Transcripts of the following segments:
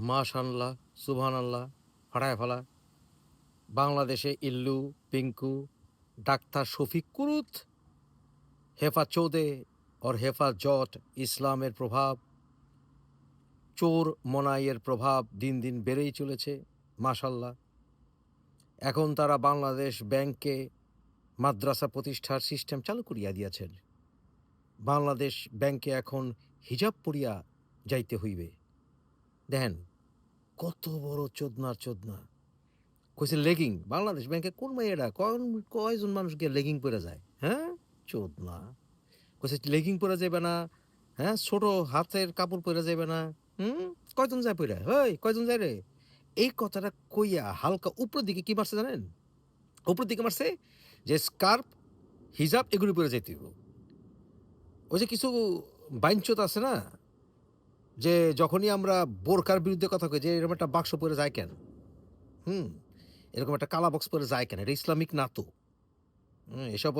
মাশাল্লাহ সুবহান আল্লাহ ফাড়ায় ফেলা বাংলাদেশে ইল্লু, পিঙ্কু, ডাক্তার শফিক কুরুত হেফা চৌদে ওর হেফা জট ইসলামের প্রভাব, চোর মনাইয়ের প্রভাব দিন দিন বেড়েই চলেছে, মাশাল্লাহ। এখন তারা বাংলাদেশ ব্যাংকে মাদ্রাসা প্রতিষ্ঠার সিস্টেম চালু করিয়া দিয়াছেন। বাংলাদেশ ব্যাংকে এখন হিজাব পড়িয়া যাইতে হইবে। দেখেন কত বড় চোদনার চোদনা। কইছে, লেগিং, বাংলাদেশ ব্যাংকে কোন মেয়েরা কোন, কয়জন মানুষকে লেগিং পরে যায়? হ্যাঁ চোদনা। কইছে, লেগিং পরে যাবে না হ্যাঁ ছোট হাতের কাপড় পরে যাবে না, হুম, কয়জন যায় পরে হই, কয়জন যায় রে? এই কথাটা কইয়া হালকা উপরের দিকে কি মারছে জানেন? উপরের দিকে মারছে যে স্কার্ফ, হিজাব এগুলি পরে যাইতে ওই যে কিছু বাইঞ্চত আছে না যে যখনই আমরা বোরকার বিরুদ্ধে কথা কই যে এরকম একটা বাক্স পরে যায় কেন? হুম এরকম একটা কালা বক্স পরে যায় কেন? এটা ইসলামিক না তো হুম, এসব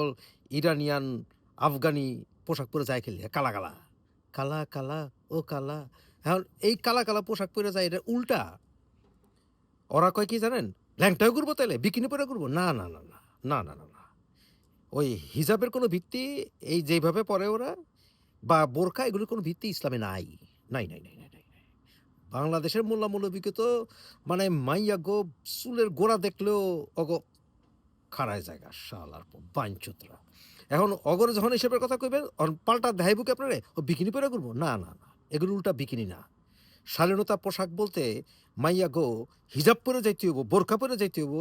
ইরানিয়ান আফগানি পোশাক পরে যায় খেলে কালা কালা। কালা কালা ও কালা। এখন এই কালা কালা পোশাক পরে যায় এটা উল্টা। ওরা কয় কি জানেন? ল্যাংটাও করব তাহলে বিকিনি পরে করব না না না না না না না না। ওই হিজাবের কোনো ভিত্তি এই যেভাবে পরে ওরা বা বোরকা এগুলোর কোনো ভিত্তি ইসলামে নাই। নাই নাই নাই নাই। বাংলাদেশের মোল্লা মৌলবীকে তো মানে মাইয়া গো চুলের গোড়া দেখলেও অগ, খাড়ায় জায়গা শালার বাঞ্চতরা এখন অগরে যখন এসবের কথা কইবেন পাল্টা দেখাইবুকে আপনারে? ও বিকিনি পরে করব না না না, এগুলো উল্টা বিকিনি না। শালীনতা পোশাক বলতে মাইয়া গো হিজাব পরে যাইতে হব বোরখা পরে যাইতে হব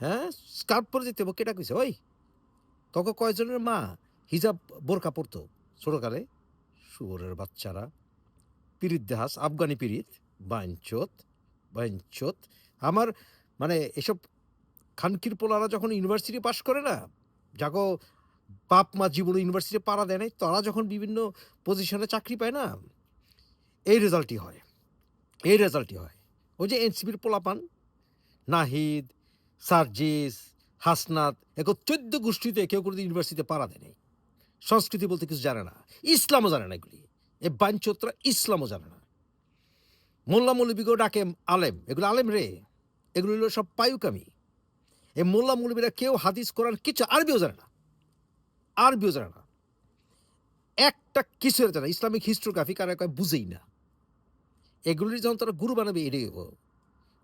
হ্যাঁ? স্কার্ফ পরে যেতে হব কেটা কইছে? ওই তখন কয়জনের মা হিজাব, বোরখা পরতো ছোটকালে? শুয়োরের বাচ্চারা। পিরিত দেহাস আফগানি পিরিত বাঞ্চত বাঞ্চত আমার মানে এসব খানকির পোলারা যখন ইউনিভার্সিটি পাশ করে না, যাগো বাপ মা জীবনে ইউনিভার্সিটি পাড়া দেয় নাই, তারা যখন বিভিন্ন পজিশনে চাকরি পায় না, এই রেজাল্টই হয়। এই রেজাল্টই হয়। ওই যে এনসিপির পোলাপান নাহিদ, সার্জিস, হাসনাত এখন চোদ্দ গোষ্ঠীতে কেউ কোনো ইউনিভার্সিটিতে পাড়া দেয় সংস্কৃতি বলতে কিছু জানে না। ইসলামও জানে না এগুলি। এ বাঞ্চোত্রা ইসলামও জানে না। মোল্লা মৌলবীকেও ডাকে আলেম। এগুলো আলেম রে। এগুলো হলো সব পায়ুকামি। এই মোল্লা মৌলবীরা কেউ হাদিস, কোরআন কিছু আরবিও জানে না। আরবিও জানে না। একটা কিছু জানে না। ইসলামিক হিস্টোগ্রাফি কারা কয় বুঝেই না। এগুলির যখন তারা গুরু বানাবে এটাই।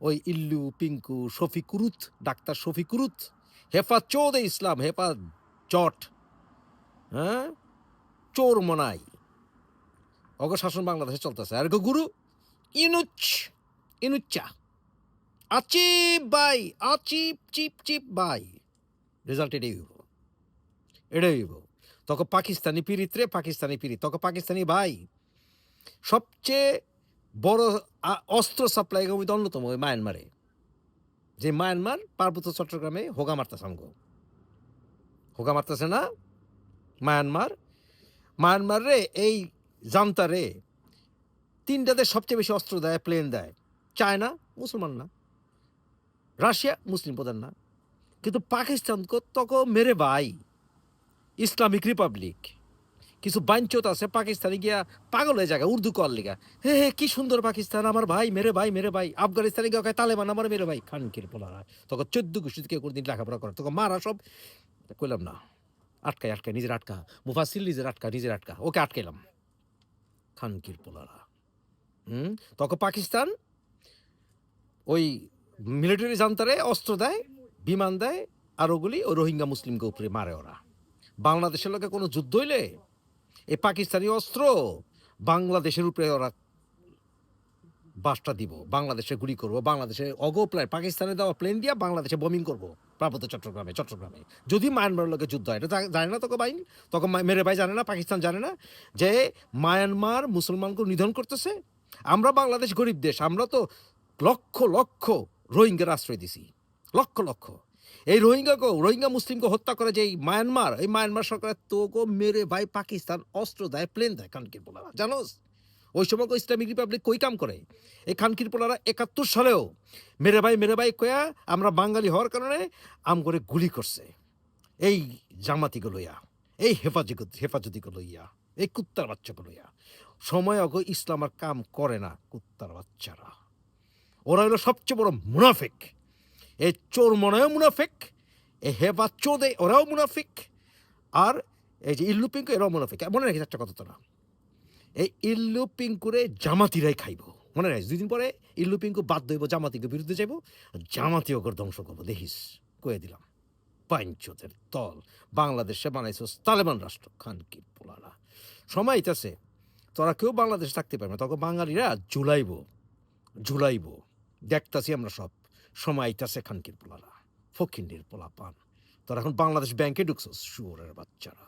ওই ইল্লু, পিঙ্কু, শফিকুরুত, ডাক্তার শফিকুরুত হেফা চৌদে ইসলাম হেফা চট হ্যাঁ? চোর মনাই। অগ শাসন বাংলাদেশে চলতেছে। আর গুরু ইনুচ ইনুচ্চা আচিপ বাই, আচিপ, চিপ চিপ বাই। রেজাল্ট এটাই হইব। এটাই হইব। তখন পাকিস্তানি পিরিত রে, পাকিস্তানি পিরিত। তখন পাকিস্তানি ভাই, সবচেয়ে বড় অস্ত্র সাপ্লাই কমিতে অন্যতম ওই মায়ানমারে। যে মায়ানমার পার্বত্য চট্টগ্রামে হোগা মারতেছে আমগো। হোগা মারতেছে না, মায়ানমার। মায়ানমার রে, এই জান্তা রে তিনটাতে সবচেয়ে বেশি অস্ত্র দেয় প্লেন দেয়। চায়না, মুসলমান না। রাশিয়া, মুসলিম প্রধান না। কিন্তু পাকিস্তান তখন মেরে ভাই, ইসলামিক রিপাবলিক। কিছু বাঞ্চত আছে, পাকিস্তানে গিয়া পাগল হয়ে জায়গা উর্দু কর লিগা। হে হে, কি সুন্দর পাকিস্তান, আমার ভাই মেরে ভাই মেরে ভাই। আফগানিস্তানে গিয়ে কয়, তালেবান আমার মেরে ভাই। খানকির পোলারা। তখন চোদ্দ গোষ্ঠী কেউ কোনোদিন লেখাপড়া করে তখন মারা সব কইলাম না। আটকায় আটকায়, নিজের আটকা। মুফাসিল নিজের আটকা নিজের আটকা। ওকে আটকাইলাম। খানকির পোলারা। হুম? তখন পাকিস্তান ওই মিলিটারি জান্তারে অস্ত্র দেয়, বিমান দেয়, আর ওগুলি ওই রোহিঙ্গা মুসলিমকে উপরে মারে ওরা। বাংলাদেশের লোকে কোনো যুদ্ধ হইলে এই পাকিস্তানি অস্ত্র বাংলাদেশের উপরে ওরা বাসটা দিব, বাংলাদেশে গুলি করব, বাংলাদেশে অগো প্লেন, পাকিস্তানে দেওয়া প্লেন দিয়া বাংলাদেশে বোমিং করব। পার্বত্য চট্টগ্রামে চট্টগ্রামে। যদি মায়ানমারের লোকে যুদ্ধ হয়, এটা জানে না তোকে বাইন তখন মেরে ভাই জানে না, পাকিস্তান জানে না, যে মায়ানমার মুসলমানকে নিধন করতেছে। আমরা বাংলাদেশ গরিব দেশ, আমরা তো লক্ষ লক্ষ রোহিঙ্গার আশ্রয় দিছি। লক্ষ লক্ষ। এই রোহিঙ্গাকে রোহিঙ্গা মুসলিমকে হত্যা করে যে এই মায়ানমার এই মায়ানমার সরকারের তোকে মেরে ভাই, পাকিস্তান অস্ত্র দেয় প্লেন দেয়, কানকির পোলারা জানোস? ওই সময় ইসলামিক রিপাবলিক কই কাম করে? এই খানকির পোলারা একাত্তর সালেও মেরে ভাই মেরে ভাই কয়া আমরা বাঙালি হওয়ার কারণে আম করে গুলি করছে। এই জামাতিকে লইয়া, এই হেফাজত হেফাজতিকে লইয়া, এই কুত্তার বাচ্চাকে লইয়া। সময় অগ ইসলাম আর কাম করে না কুত্তার বাচ্চারা। ওরা হলো সবচেয়ে বড় মুনাফিক। এই চোর মনেও মুনাফেক, এ হেবা চোদে ওরাও মুনাফিক, আর এই যে ইল্লু পিঙ্কু এরাও মুনাফিক। মনে রাখিস একটা কথা তোরা। এই ইল্লু পিঙ্কুরে জামাতিরাই খাইব। মনে রাখিস, দুই দিন পরে ইল্লু বাদ দইব জামাতিকে বিরুদ্ধে যাইব জামাতি ওকে ধ্বংস করব। দেখিস, কয়ে দিলাম। পাঞ্চতের তল, বাংলাদেশে বানাইছো তালেবান রাষ্ট্র। খানকির পোলারা। সময় আইতাছে, তোরা কেউ বাংলাদেশ থাকতে পারবে তখন বাঙালিরা জুলাইব ঝুলাইব। দেখতাছি আমরা সব, সময় আইতাছে খানকির পোলারা ফকিন্ডির পোলা পান তোরা এখন বাংলাদেশ ব্যাংকে ঢুকছো শুয়োরের বাচ্চারা।